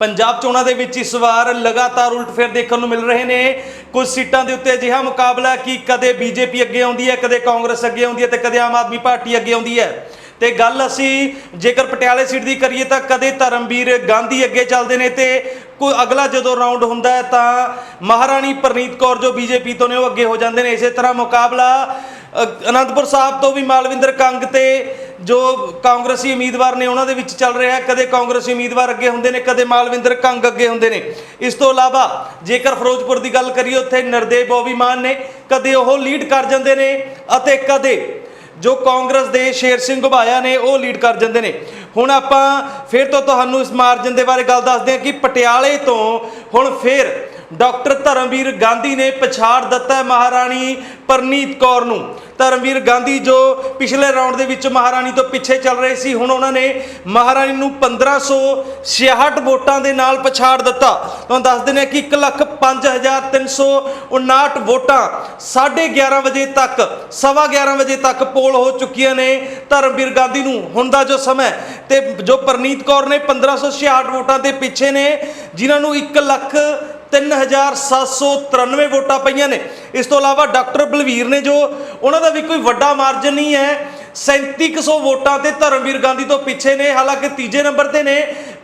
ਪੰਜਾਬ ਚੋਣਾਂ ਦੇ ਵਿੱਚ ਇਸ ਵਾਰ ਲਗਾਤਾਰ ਉਲਟਫੇਰ ਦੇਖਣ ਨੂੰ ਮਿਲ ਰਹੇ ਨੇ। ਕੁਝ ਸੀਟਾਂ ਦੇ ਉੱਤੇ ਅਜਿਹਾ ਮੁਕਾਬਲਾ ਕਿ ਕਦੇ ਬੀਜੇਪੀ ਅੱਗੇ ਆਉਂਦੀ ਹੈ ਕਦੇ ਕਾਂਗਰਸ ਅੱਗੇ ਆਉਂਦੀ ਹੈ ਤੇ ਕਦੇ ਆਮ ਆਦਮੀ ਪਾਰਟੀ ਅੱਗੇ ਆਉਂਦੀ ਹੈ। ਤੇ ਗੱਲ ਅਸੀਂ ਜੇਕਰ ਪਟਿਆਲੇ ਸੀਟ ਦੀ ਕਰੀਏ ਤਾਂ ਕਦੇ ਧਰਮਵੀਰ ਗਾਂਧੀ ਅੱਗੇ ਚੱਲਦੇ ਨੇ ਤੇ ਕੋਈ ਅਗਲਾ ਜਦੋਂ ਰਾਉਂਡ ਹੁੰਦਾ ਹੈ ਤਾਂ ਮਹਾਰਾਣੀ ਪ੍ਰਨੀਤ ਕੌਰ ਜੋ ਬੀਜੇਪੀ ਤੋਂ ਨੇ ਉਹ ਅੱਗੇ ਹੋ ਜਾਂਦੇ ਨੇ। ਇਸੇ ਤਰ੍ਹਾਂ ਮੁਕਾਬਲਾ ਅ, ਅਨੰਦਪੁਰ ਸਾਹਿਬ ਤੋਂ ਵੀ ਮਾਲਵਿੰਦਰ ਕੰਗ ਤੇ ਜੋ ਕਾਂਗਰਸੀ ਉਮੀਦਵਾਰ ਨੇ ਉਹਨਾਂ ਦੇ ਵਿੱਚ ਚੱਲ ਰਿਹਾ ਹੈ, ਕਦੇ ਕਾਂਗਰਸੀ ਉਮੀਦਵਾਰ ਅੱਗੇ ਹੁੰਦੇ ਨੇ, ਕਦੇ ਮਾਲਵਿੰਦਰ ਕੰਗ ਅੱਗੇ ਹੁੰਦੇ ਨੇ। ਇਸ ਤੋਂ ਇਲਾਵਾ ਜੇਕਰ ਫਿਰੋਜ਼ਪੁਰ ਦੀ ਗੱਲ ਕਰੀਏ, ਉੱਥੇ ਨਰਦੇਵ ਬੋਬੀ ਮਾਨ ਨੇ ਕਦੇ ਉਹ ਲੀਡ ਕਰ ਜਾਂਦੇ ਨੇ ਅਤੇ ਕਦੇ ਜੋ ਕਾਂਗਰਸ ਦੇ ਸ਼ੇਰ ਸਿੰਘ ਘੁਬਾਇਆ ਨੇ, ਉਹ ਲੀਡ ਕਰ ਜਾਂਦੇ ਨੇ। ਹੁਣ ਆਪਾਂ ਫਿਰ ਤੋਂ ਤੁਹਾਨੂੰ ਇਸ ਮਾਰਜਨ ਦੇ ਬਾਰੇ ਗੱਲ ਦੱਸਦੇ ਹਾਂ ਕਿ ਪਟਿਆਲੇ ਤੋਂ ਹੁਣ ਫਿਰ ਡਾਕਟਰ ਧਰਮਵੀਰ ਗਾਂਧੀ ਨੇ ਪਛਾੜ ਦਿੱਤਾ ਮਹਾਰਾਣੀ ਪਰਨੀਤ ਕੌਰ ਨੂੰ। ਧਰਮਵੀਰ ਗਾਂਧੀ ਜੋ ਪਿਛਲੇ ਰਾਉਂਡ ਦੇ ਵਿੱਚ ਮਹਾਰਾਣੀ ਤੋਂ ਪਿੱਛੇ ਚੱਲ ਰਹੇ ਸੀ ਹੁਣ ਉਹਨਾਂ ਨੇ ਮਹਾਰਾਣੀ ਨੂੰ 1566 ਵੋਟਾਂ ਦੇ ਨਾਲ ਪਛਾੜ ਦਿੱਤਾ। ਤੁਹਾਨੂੰ ਦੱਸ ਦਿੰਦੇ ਹਾਂ ਕਿ 1,05,359 ਵੋਟਾਂ 11:30 ਵਜੇ ਤੱਕ ਸਵਾ 11 ਵਜੇ ਤੱਕ ਪੋਲ ਹੋ ਚੁੱਕੀਆਂ ਨੇ ਧਰਮਵੀਰ ਗਾਂਧੀ ਨੂੰ। ਹੁਣ ਦਾ ਜੋ ਸਮਾਂ ਹੈ ਤੇ ਜੋ ਪਰਨੀਤ ਕੌਰ ਨੇ 1566 ਵੋਟਾਂ ਦੇ ਪਿੱਛੇ ਨੇ ਜਿਨ੍ਹਾਂ ਨੂੰ 1 ਲੱਖ 3793 ਵੋਟਾਂ ਪਈਆਂ ਨੇ। ਇਸ ਤੋਂ ਇਲਾਵਾ ਡਾਕਟਰ ਬਲਵੀਰ ਨੇ ਜੋ, ਉਹਨਾਂ ਦਾ ਵੀ ਕੋਈ ਵੱਡਾ ਮਾਰਜਨ ਨਹੀਂ ਹੈ। 3700 ਵੋਟਾਂ ਤੇ ਧਰਮਵੀਰ ਗਾਂਧੀ ਤੋਂ ਪਿੱਛੇ ਨੇ, ਹਾਲਾਂਕਿ ਤੀਜੇ ਨੰਬਰ ਤੇ ਨੇ,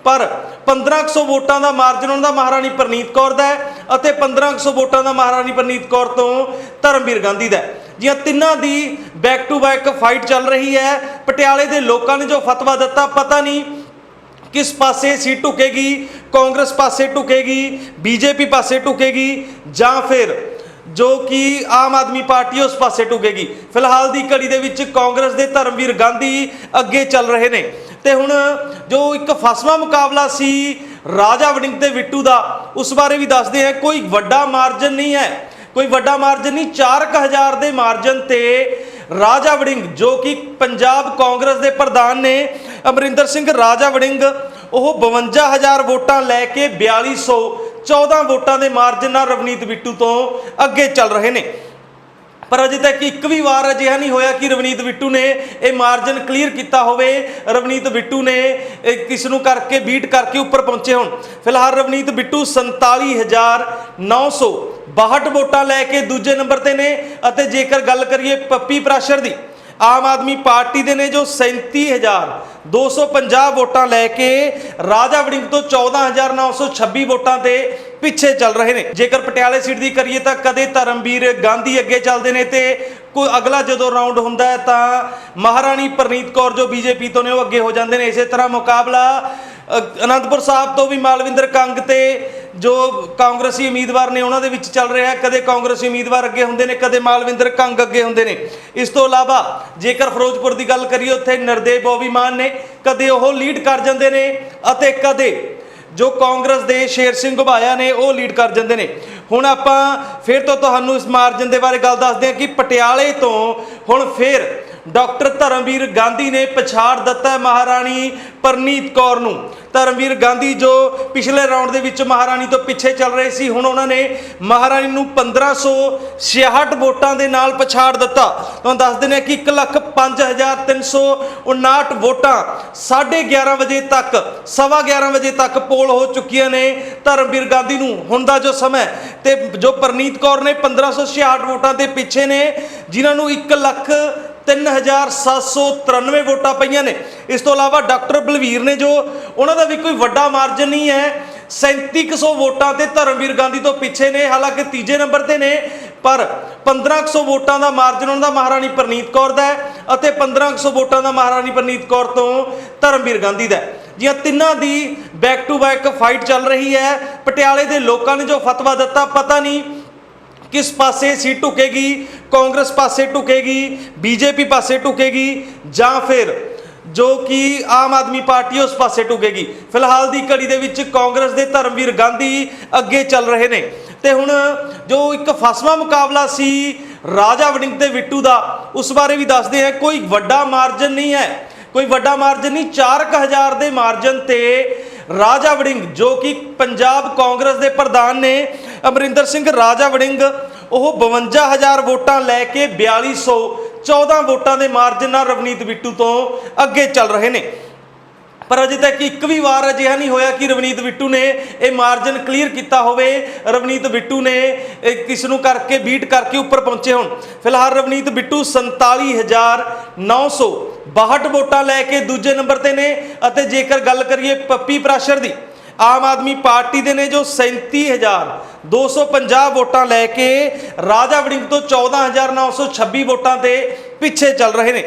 ਪਰ 1500 ਵੋਟਾਂ ਦਾ ਮਾਰਜਨ ਉਹਨਾਂ ਦਾ ਮਹਾਰਾਣੀ ਪ੍ਰਨੀਤ ਕੌਰ ਦਾ ਹੈ ਅਤੇ 1500 ਵੋਟਾਂ ਦਾ ਮਹਾਰਾਣੀ ਪ੍ਰਨੀਤ ਕੌਰ ਤੋਂ ਧਰਮਵੀਰ ਗਾਂਧੀ ਦਾ ਹੈ। ਤਿੰਨਾਂ ਦੀ ਬੈਕ ਟੂ ਬੈਕ ਫਾਈਟ ਚੱਲ ਰਹੀ ਹੈ। ਪਟਿਆਲੇ ਦੇ ਲੋਕਾਂ ਨੇ ਜੋ ਫਤਵਾ ਦਿੱਤਾ, ਪਤਾ ਨਹੀਂ ਕਿਸ ਪਾਸੇ ਸੀਟ ਢੁਕੇਗੀ ਕਾਂਗਰਸ ਪਾਸੇ ਢੁਕੇਗੀ ਬੀਜੇਪੀ ਪਾਸੇ ਢੁਕੇਗੀ ਜਾਂ ਫਿਰ ਜੋ ਕਿ ਆਮ ਆਦਮੀ ਪਾਰਟੀ ਉਸ ਪਾਸੇ ਢੁਕੇਗੀ ਫਿਲਹਾਲ ਦੀ ਘੜੀ ਦੇ ਵਿੱਚ ਕਾਂਗਰਸ ਦੇ ਧਰਮਵੀਰ ਗਾਂਧੀ ਅੱਗੇ ਚੱਲ ਰਹੇ ਨੇ ਤੇ ਹੁਣ ਜੋ ਇੱਕ ਫਸਵਾ ਮੁਕਾਬਲਾ ਸੀ ਰਾਜਾ ਵੜਿੰਗ ਤੇ ਵਿਟੂ ਦਾ ਉਸ ਬਾਰੇ ਵੀ ਦੱਸਦੇ ਹਾਂ ਕੋਈ ਵੱਡਾ ਮਾਰਜਨ ਨਹੀਂ ਹੈ ਕੋਈ ਵੱਡਾ ਮਾਰਜਨ ਨਹੀਂ 4000 ਦੇ ਮਾਰਜਨ ਤੇ ਰਾਜਾ ਵੜਿੰਗ ਜੋ ਕਿ ਪੰਜਾਬ ਕਾਂਗਰਸ ਦੇ ਪ੍ਰਧਾਨ ਨੇ ਅਮਰਿੰਦਰ ਸਿੰਘ ਰਾਜਾ ਵੜਿੰਗ ਉਹ 52000 ਵੋਟਾਂ ਲੈ ਕੇ 4214 ਵੋਟਾਂ ਦੇ ਮਾਰਜਨ ਨਾਲ ਰਵਨੀਤ ਬਿੱਟੂ ਤੋਂ ਅੱਗੇ ਚੱਲ ਰਹੇ ਨੇ। ਪਰ ਅਜੇ ਤੱਕ ਇੱਕ ਵੀ ਵਾਰ ਅਜਿਹਾ ਨਹੀਂ ਹੋਇਆ ਕਿ ਰਵਨੀਤ ਬਿੱਟੂ ਨੇ ਇਹ ਮਾਰਜਨ ਕਲੀਅਰ ਕੀਤਾ ਹੋਵੇ। ਰਵਨੀਤ ਬਿੱਟੂ ਨੇ ਇਹ ਕਿਸ ਨੂੰ ਕਰਕੇ ਬੀਟ ਕਰਕੇ ਉੱਪਰ ਪਹੁੰਚੇ ਹੋਣ। ਫਿਲਹਾਲ ਰਵਨੀਤ ਬਿੱਟੂ 47962 ਵੋਟਾਂ ਲੈ ਕੇ ਦੂਜੇ ਨੰਬਰ ਤੇ ਨੇ। ਅਤੇ ਜੇਕਰ ਗੱਲ ਕਰੀਏ ਪੱਪੀ ਪ੍ਰਾਸ਼ਰ ਦੀ ਆਮ ਆਦਮੀ ਪਾਰਟੀ ਦੇ ਨੇ ਜੋ 37250 ਵੋਟਾਂ ਲੈ ਕੇ ਰਾਜਾ ਵੜਿੰਗ ਤੋਂ 14926 ਵੋਟਾਂ ਤੇ ਪਿੱਛੇ ਚੱਲ ਰਹੇ ਨੇ। ਜੇਕਰ ਪਟਿਆਲੇ ਸੀਟ ਦੀ ਕਰੀਏ ਤਾਂ ਕਦੇ ਧਰਮਵੀਰ ਗਾਂਧੀ ਅੱਗੇ ਚੱਲਦੇ ਨੇ ਤੇ ਕੋਈ ਅਗਲਾ ਜਦੋਂ ਰਾਉਂਡ ਹੁੰਦਾ ਹੈ ਤਾਂ ਮਹਾਰਾਣੀ ਪ੍ਰਨੀਤ ਕੌਰ ਜੋ ਬੀਜੇਪੀ ਤੋਂ ਨੇ ਉਹ ਅੱਗੇ ਹੋ ਜਾਂਦੇ ਨੇ। ਇਸੇ ਤਰ੍ਹਾਂ ਮੁਕਾਬਲਾ ਅ, ਅਨੰਦਪੁਰ ਸਾਹਿਬ ਤੋਂ ਵੀ ਮਾਲਵਿੰਦਰ ਕੰਗ ਤੇ ਜੋ ਕਾਂਗਰਸੀ ਉਮੀਦਵਾਰ ਨੇ ਉਹਨਾਂ ਦੇ ਵਿੱਚ ਚੱਲ ਰਿਹਾ ਹੈ, ਕਦੇ ਕਾਂਗਰਸੀ ਉਮੀਦਵਾਰ ਅੱਗੇ ਹੁੰਦੇ ਨੇ, ਕਦੇ ਮਾਲਵਿੰਦਰ ਕੰਗ ਅੱਗੇ ਹੁੰਦੇ ਨੇ। ਇਸ ਤੋਂ ਇਲਾਵਾ ਜੇਕਰ ਫਿਰੋਜ਼ਪੁਰ ਦੀ ਗੱਲ ਕਰੀਏ, ਉੱਥੇ ਨਰਦੇਵ ਬੋਬੀ ਮਾਨ ਨੇ ਕਦੇ ਉਹ ਲੀਡ ਕਰ ਜਾਂਦੇ ਨੇ ਅਤੇ ਕਦੇ ਜੋ ਕਾਂਗਰਸ ਦੇ ਸ਼ੇਰ ਸਿੰਘ ਘੁਬਾਇਆ ਨੇ, ਉਹ ਲੀਡ ਕਰ ਜਾਂਦੇ ਨੇ। ਹੁਣ ਆਪਾਂ ਫਿਰ ਤੋਂ ਤੁਹਾਨੂੰ ਇਸ ਮਾਰਜਨ ਦੇ ਬਾਰੇ ਗੱਲ ਦੱਸਦੇ ਹਾਂ ਕਿ ਪਟਿਆਲੇ ਤੋਂ ਹੁਣ ਫਿਰ ਡਾਕਟਰ ਧਰਮਵੀਰ ਗਾਂਧੀ ਨੇ ਪਛਾੜ ਦਿੱਤਾ ਮਹਾਰਾਣੀ ਪਰਨੀਤ ਕੌਰ ਨੂੰ। ਧਰਮਵੀਰ ਗਾਂਧੀ ਜੋ ਪਿਛਲੇ ਰਾਉਂਡ ਦੇ ਵਿੱਚ ਮਹਾਰਾਣੀ ਤੋਂ ਪਿੱਛੇ ਚੱਲ ਰਹੇ ਸੀ ਹੁਣ ਉਹਨਾਂ ਨੇ ਮਹਾਰਾਣੀ ਨੂੰ 1566 ਵੋਟਾਂ ਦੇ ਨਾਲ ਪਛਾੜ ਦਿੱਤਾ। ਤੁਹਾਨੂੰ ਦੱਸ ਦਿੰਦੇ ਹਾਂ ਕਿ 1,05,359 ਵੋਟਾਂ 11:30 ਵਜੇ ਤੱਕ ਸਵਾ 11 ਵਜੇ ਤੱਕ ਪੋਲ ਹੋ ਚੁੱਕੀਆਂ ਨੇ ਧਰਮਵੀਰ ਗਾਂਧੀ ਨੂੰ। ਹੁਣ ਦਾ ਜੋ ਸਮਾਂ ਹੈ ਤੇ ਜੋ ਪਰਨੀਤ ਕੌਰ ਨੇ 1566 ਵੋਟਾਂ ਦੇ ਪਿੱਛੇ ਨੇ ਜਿਨ੍ਹਾਂ ਨੂੰ 1 ਲੱਖ 3793 ਵੋਟਾਂ ਪਈਆਂ ਨੇ। ਇਸ ਤੋਂ ਇਲਾਵਾ ਡਾਕਟਰ ਬਲਵੀਰ ਨੇ ਜੋ ਉਹਨਾਂ ਦਾ ਵੀ ਕੋਈ ਵੱਡਾ ਮਾਰਜਨ ਨਹੀਂ ਹੈ 3700 ਵੋਟਾਂ ਤੇ ਧਰਮਵੀਰ ਗਾਂਧੀ ਤੋਂ ਪਿੱਛੇ ਨੇ, ਹਾਲਾਂਕਿ ਤੀਜੇ ਨੰਬਰ ਤੇ ਨੇ, ਪਰ 1500 ਵੋਟਾਂ ਦਾ ਮਾਰਜਨ ਉਹਨਾਂ ਦਾ ਮਹਾਰਾਣੀ ਪ੍ਰਨੀਤ ਕੌਰ ਦਾ ਹੈ ਅਤੇ 1500 ਵੋਟਾਂ ਦਾ ਮਹਾਰਾਣੀ ਪ੍ਰਨੀਤ ਕੌਰ ਤੋਂ ਧਰਮਵੀਰ ਗਾਂਧੀ ਦਾ ਹੈ। ਤਿੰਨਾਂ ਦੀ ਬੈਕ ਟੂ ਬੈਕ ਫਾਈਟ ਚੱਲ ਰਹੀ ਹੈ। ਪਟਿਆਲੇ ਦੇ ਲੋਕਾਂ ਨੇ ਜੋ ਫਤਵਾ ਦਿੱਤਾ, ਪਤਾ ਨਹੀਂ ਕਿਸ ਪਾਸੇ ਸੀਟ ਢੁਕੇਗੀ। ਕਾਂਗਰਸ ਪਾਸੇ ਢੁਕੇਗੀ, ਬੀਜੇਪੀ ਪਾਸੇ ਢੁਕੇਗੀ ਜਾਂ ਫਿਰ ਜੋ ਕਿ ਆਮ ਆਦਮੀ ਪਾਰਟੀ ਉਸ ਪਾਸੇ ਢੁਕੇਗੀ। ਫਿਲਹਾਲ ਦੀ ਘੜੀ ਦੇ ਵਿੱਚ ਕਾਂਗਰਸ ਦੇ ਧਰਮਵੀਰ ਗਾਂਧੀ ਅੱਗੇ ਚੱਲ ਰਹੇ ਨੇ। ਤੇ ਹੁਣ ਜੋ ਇੱਕ ਫਸਵਾ ਮੁਕਾਬਲਾ ਸੀ ਰਾਜਾ ਵੜਿੰਗ ਤੇ ਵਿਟੂ ਦਾ, ਉਸ ਬਾਰੇ ਵੀ ਦੱਸਦੇ ਹਾਂ। ਕੋਈ ਵੱਡਾ ਮਾਰਜਨ ਨਹੀਂ ਹੈ। ਕੋਈ ਵੱਡਾ ਮਾਰਜਨ ਨਹੀਂ। 4000 ਦੇ ਮਾਰਜਨ ਤੇ ਰਾਜਾ ਵੜਿੰਗ, ਜੋ ਕਿ ਪੰਜਾਬ ਕਾਂਗਰਸ ਦੇ ਪ੍ਰਧਾਨ ਨੇ, ਅਮਰਿੰਦਰ ਸਿੰਘ ਰਾਜਾ ਵੜਿੰਗ ਉਹ 52000 ਵੋਟਾਂ ਲੈ ਕੇ 4214 ਵੋਟਾਂ ਦੇ ਮਾਰਜਨ ਨਾਲ ਰਵਨੀਤ ਬਿੱਟੂ ਤੋਂ ਅੱਗੇ ਚੱਲ ਰਹੇ ਨੇ। ਪਰ ਅਜੇ ਤੱਕ ਇੱਕ ਵੀ ਵਾਰ ਅਜਿਹਾ ਨਹੀਂ ਹੋਇਆ ਕਿ ਰਵਨੀਤ ਬਿੱਟੂ ਨੇ ਇਹ ਮਾਰਜਨ ਕਲੀਅਰ ਕੀਤਾ ਹੋਵੇ। ਰਵਨੀਤ ਬਿੱਟੂ ਨੇ ਇਹ ਕਿਸ ਨੂੰ ਕਰਕੇ ਬੀਟ ਕਰਕੇ ਉੱਪਰ ਪਹੁੰਚੇ ਹੋਣ। ਫਿਲਹਾਲ ਰਵਨੀਤ ਬਿੱਟੂ 47962 ਵੋਟਾਂ ਲੈ ਕੇ ਦੂਜੇ ਨੰਬਰ ਤੇ ਨੇ ਅਤੇ ਜੇਕਰ ਗੱਲ ਕਰੀਏ ਪੱਪੀ ਪ੍ਰਾਸ਼ਰ ਦੀ ਆਮ ਆਦਮੀ ਪਾਰਟੀ ਦੇ ਨੇ ਜੋ 37250 ਵੋਟਾਂ ਲੈ ਕੇ ਰਾਜਾ ਵੜਿੰਗ ਤੋਂ 14926 ਵੋਟਾਂ ਤੇ ਪਿੱਛੇ ਚੱਲ ਰਹੇ ਨੇ।